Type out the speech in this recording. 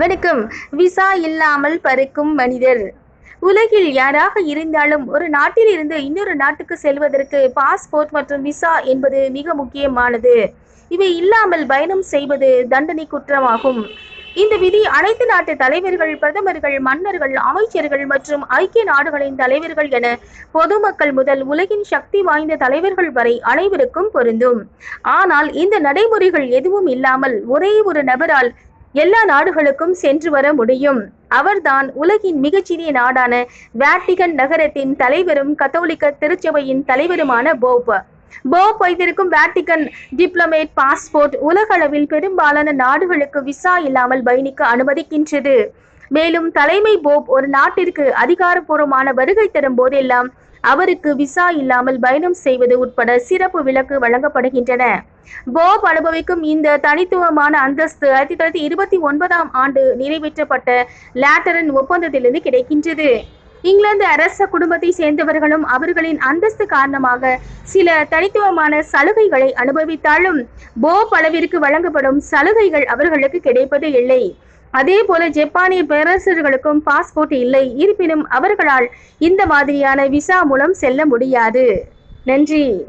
வணக்கம் விசா இல்லாமல் பறக்கும் மனிதர். உலகில் யாராக இருந்தாலும் ஒரு நாட்டில் இருந்து இன்னொரு நாட்டுக்கு செல்வதற்கு பாஸ்போர்ட் மற்றும் விசா என்பது மிக முக்கியமானது. இவை இல்லாமல் பயணம் செய்வது தண்டனை குற்றமாகும். இந்த விதி அனைத்து நாட்டு தலைவர்கள் பிரதமர்கள் மன்னர்கள் அமைச்சர்கள் மற்றும் ஐக்கிய நாடுகளின் தலைவர்கள் என பொதுமக்கள் முதல் உலகின் சக்தி வாய்ந்த தலைவர்கள் வரை அனைவருக்கும் பொருந்தும். ஆனால் இந்த நடைமுறைகள் எதுவும் இல்லாமல் ஒரே ஒரு நபரால் எல்லா நாடுகளுக்கும் சென்று வர முடியும். அவர்தான் உலகின் மிகச்சிறிய நாடான வேட்டிகன் நகரத்தின் தலைவரும் கத்தோலிக்க திருச்சபையின் தலைவருமான போப். போப் வைத்திருக்கும் வேட்டிகன் டிப்ளமேட் பாஸ்போர்ட் உலக அளவில் பெரும்பாலான நாடுகளுக்கு விசா இல்லாமல் பயணிக்க அனுமதிக்கின்றது. மேலும் தலைமை போப் ஒரு நாட்டிற்கு அதிகாரப்பூர்வமான வருகை தரும் போதெல்லாம் அவருக்கு விசா இல்லாமல் பயணம் செய்வது உட்பட சிறப்பு விலக்கு வழங்கப்படுகின்றன. போப் அனுபவிக்கும் இந்த தனித்துவமான அந்தஸ்து ஆயிரத்தி தொள்ளாயிரத்தி இருபத்தி ஒன்பதாம் ஆண்டு நிறைவேற்றப்பட்ட லேட்டரன் ஒப்பந்தத்திலிருந்து கிடைக்கின்றது. இங்கிலாந்து அரச குடும்பத்தை சேர்ந்தவர்களும் அவர்களின் அந்தஸ்து காரணமாக சில தனித்துவமான சலுகைகளை அனுபவித்தாலும் போப் அளவிற்கு வழங்கப்படும் சலுகைகள் அவர்களுக்கு கிடைப்பது இல்லை. அதே போல ஜப்பானிய பேரரசர்களுக்கும் பாஸ்போர்ட் இல்லை. இருப்பினும் அவர்களால் இந்த மாதிரியான விசா மூலம் செல்ல முடியாது. நன்றி.